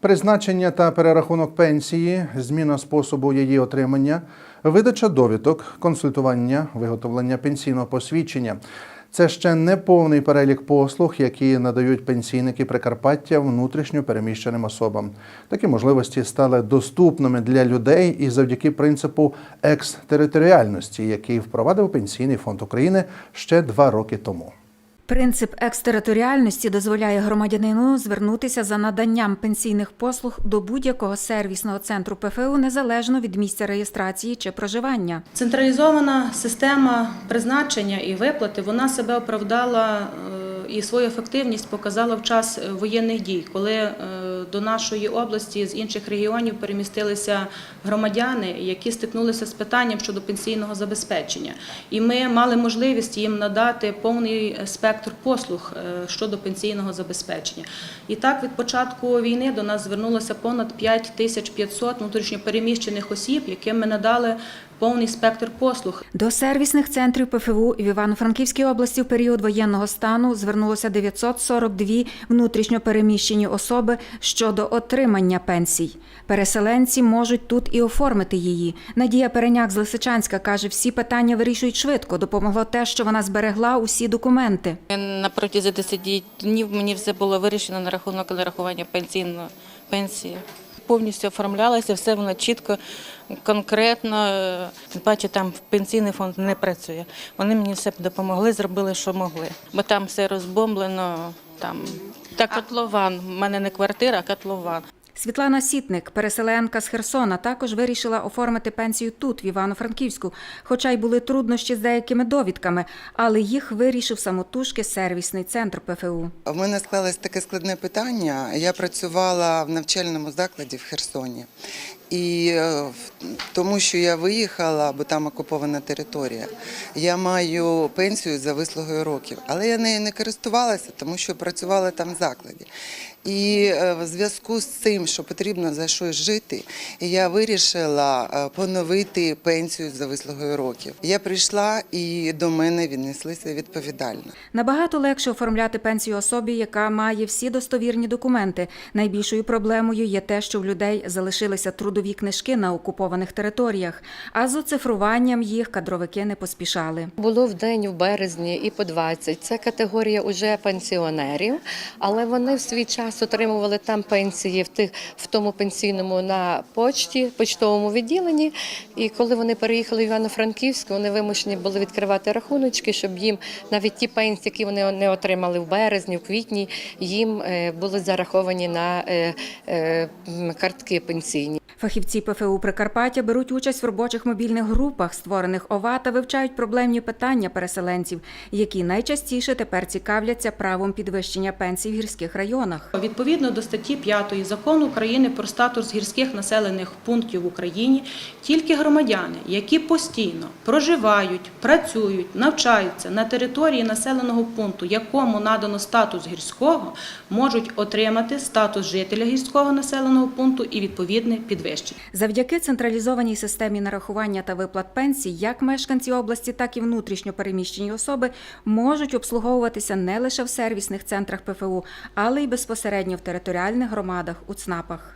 Призначення та перерахунок пенсії, зміна способу її отримання, видача довідок, консультування, виготовлення пенсійного посвідчення. Це ще не повний перелік послуг, які надають пенсійники Прикарпаття внутрішньо переміщеним особам. Такі можливості стали доступними для людей і завдяки принципу екстериторіальності, який впровадив Пенсійний фонд України ще два роки тому. Принцип екстериторіальності дозволяє громадянину звернутися за наданням пенсійних послуг до будь-якого сервісного центру ПФУ незалежно від місця реєстрації чи проживання. Централізована система призначення і виплати вона себе оправдала е, і свою ефективність показала в час е, воєнних дій, коли е, до нашої області з інших регіонів перемістилися громадяни, які стикнулися з питанням щодо пенсійного забезпечення. І ми мали можливість їм надати повний спектр послуг е, щодо пенсійного забезпечення. І так від початку війни до нас звернулося понад 5500 внутрішньопереміщених осіб, яким ми надали повний спектр послуг. До сервісних центрів ПФУ в Івано-Франківській області в період воєнного стану звернулося 942 внутрішньо переміщені особи щодо отримання пенсій. Переселенці можуть тут і оформити її. Надія Переняк з Лисичанська каже, всі питання вирішують швидко. Допомогло те, що вона зберегла усі документи. На протязі 10 днів мені все було вирішено на рахунок нарахування пенсійної пенсії. Повністю оформлялося, все воно чітко, конкретно. Тим паче там пенсійний фонд не працює. Вони мені все допомогли, зробили, що могли. Бо там все розбомблено. Там та котлован. У мене не квартира, а котлован. Світлана Сітник, переселенка з Херсона, також вирішила оформити пенсію тут, в Івано-Франківську, хоча й були труднощі з деякими довідками, але їх вирішив самотужки сервісний центр ПФУ. У мене склалось таке складне питання. Я працювала в навчальному закладі в Херсоні. І е, тому, що я виїхала, бо там окупована територія, я маю пенсію за вислугою років, але я нею не користувалася, тому що працювала там в закладі. І е, в зв'язку з цим, що потрібно за щось жити, я вирішила е, поновити пенсію за вислугою років. Я прийшла і до мене віднеслися відповідально. Набагато легше оформляти пенсію особі, яка має всі достовірні документи. Найбільшою проблемою є те, що в людей залишилися трудові книжки на окупованих територіях, а з оцифруванням їх кадровики не поспішали. Було в день в березні і по 20. Це категорія уже пенсіонерів, але вони в свій час отримували там пенсії в тих в тому пенсійному на почті, почтовому відділенні. І коли вони переїхали в Івано-Франківськ, вони вимушені були відкривати рахуночки, щоб їм навіть ті пенсії, які вони не отримали в березні, в квітні, їм е, були зараховані на е, е, картки пенсійні. Фахівці ПФУ Прикарпаття беруть участь в робочих мобільних групах, створених ОВА, та вивчають проблемні питання переселенців, які найчастіше тепер цікавляться правом підвищення пенсій в гірських районах. Відповідно до статті 5 закону України про статус гірських населених пунктів в Україні, тільки громадяни, які постійно проживають, працюють, навчаються на території населеного пункту, якому надано статус гірського, можуть отримати статус жителя гірського населеного пункту і відповідне підвищення. Завдяки централізованій системі нарахування та виплат пенсій, як мешканці області, так і внутрішньо переміщені особи можуть обслуговуватися не лише в сервісних центрах ПФУ, але й безпосередньо в територіальних громадах у ЦНАПах.